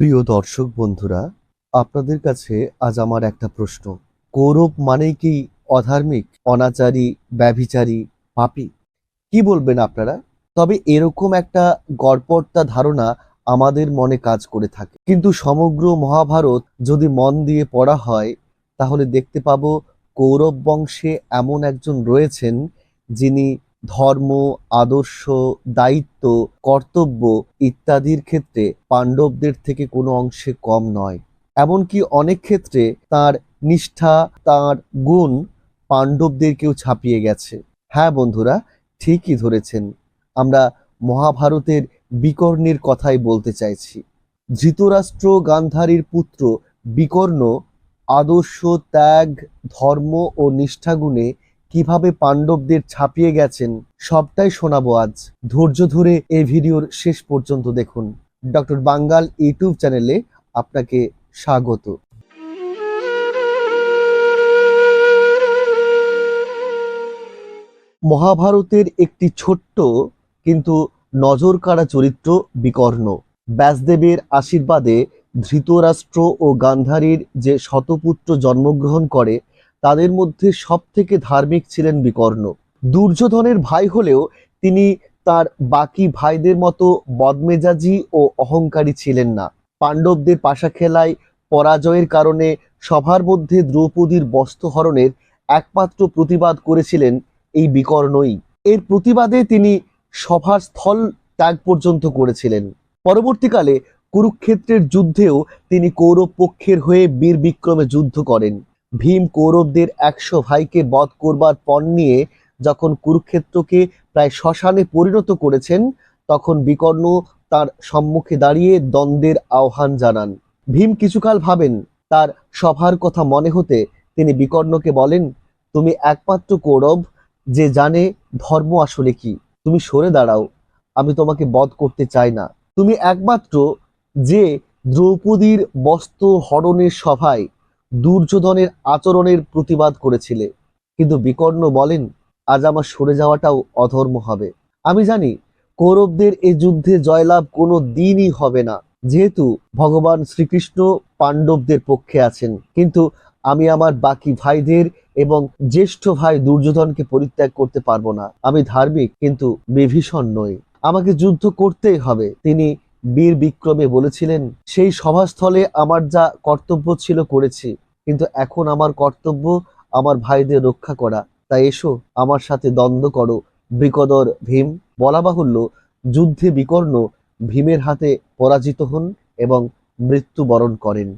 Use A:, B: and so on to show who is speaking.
A: প্রিয় দর্শক বন্ধুরা, আপনাদের কাছে আজ আমার একটা প্রশ্ন। কৌরব মানেই কি অধার্মিক, অনাচারী, ব্যভিচারী, পাপি? কি বলবেন আপনারা? তবে এরকম একটা গড়পড়তা ধারণা আমাদের মনে কাজ করে থাকে। কিন্তু সমগ্র মহাভারত যদি মন দিয়ে পড়া হয়, তাহলে দেখতে পাবো কৌরব বংশে এমন একজন রয়েছেন যিনি ধর্ম, আদর্শ, দায়িত্ব, কর্তব্য ইত্যাদির ক্ষেত্রে পাণ্ডবদের থেকে কোনো অংশে কম নয়। এমনকি অনেক ক্ষেত্রে তার নিষ্ঠা, তার গুণ পাণ্ডবদেরকেও ছাপিয়ে গেছে। হ্যাঁ বন্ধুরা, ঠিকই ধরেছেন। আমরা মহাভারতের বিকর্ণের কথাই বলতে চাইছি। ধৃতরাষ্ট্র গান্ধারীর পুত্র বিকর্ণ আদর্শ, ত্যাগ, ধর্ম ও নিষ্ঠাগুণে কীভাবে পাণ্ডবদের ছাপিয়ে গেছেন, সবটাই শোনাবো আজ। ধৈর্য ধরে এই ভিডিওর শেষ পর্যন্ত দেখুন। ডক্টর বাঙ্গাল ইউটিউব চ্যানেলে আপনাকে স্বাগত। মহাভারতের একটি ছোট্ট কিন্তু নজর কাড়া চরিত্র বিকর্ণ। ব্যাসদেবের আশীর্বাদে ধৃতরাষ্ট্র ও গান্ধারীর যে শতপুত্র জন্মগ্রহণ করে তাদের মধ্যে সবথেকে ধার্মিক ছিলেন বিকর্ণ। দুর্যোধনের ভাই হলেও তিনি তার বাকি ভাইদের মতো বদমেজাজি ও অহংকারী ছিলেন না। পাণ্ডবদের পাশা খেলায় পরাজয়ের কারণে সভার মধ্যে দ্রৌপদীর বস্ত্রহরণের একমাত্র প্রতিবাদ করেছিলেন এই বিকর্ণই। এর প্রতিবাদে তিনি সভার স্থল ত্যাগ পর্যন্ত করেছিলেন। পরবর্তীকালে কুরুক্ষেত্রের যুদ্ধেও তিনি কৌরব পক্ষের হয়ে বীর বিক্রমে যুদ্ধ করেন। ভীম কৌরবদের একশো ভাইকে বধ করবার পণ নিয়ে যখন কুরুক্ষেত্রকে প্রায় শ্মশানে পরিণত করেছেন, তখন বিকর্ণ তার সম্মুখে দাঁড়িয়ে দ্বন্দ্বের আহ্বান জানান। ভীম কিছুকাল ভাবেন, তার সভার কথা মনে হতে তিনি বিকর্ণকে বলেন, তুমি একমাত্র কৌরব যে জানে ধর্ম আসলে কি। তুমি সরে দাঁড়াও, আমি তোমাকে বধ করতে চাই না। তুমি একমাত্র যে দ্রৌপদীর বস্ত্র হরণের সভায় দুর্যোধনের আচরণের প্রতিবাদ করেছিলে। কিন্তু বিকর্ণ বলেন, আজ আমার সরে যাওয়াটাও অধর্ম হবে। আমি জানি, কৌরবদের এই যুদ্ধে জয়লাভ কোনো দিনই হবে না। যেহেতু ভগবান শ্রীকৃষ্ণ পাণ্ডবদের পক্ষে আছেন, কিন্তু আমি আমার বাকি ভাইদের এবং জ্যেষ্ঠ ভাই দুর্যোধনকে পরিত্যাগ করতে পারব না। আমি ধার্মিক, কিন্তু বিভীষণ নই। আমাকে যুদ্ধ করতেই হবে। তিনি বীর বিক্রমে বলেছিলেন, সেই সভাস্থলে আমার যা কর্তব্য ছিল করেছি। কিন্তু এখন আমার কর্তব্য আমার ভাইদের রক্ষা করা। তাই এসো, আমার সাথে দ্বন্দ্ব করো। বিকদর ভীম, বলা বাহুল্য, যুদ্ধে বিকর্ণ, ভীমের হাতে পরাজিত হন এবং মৃত্যুবরণ করেন।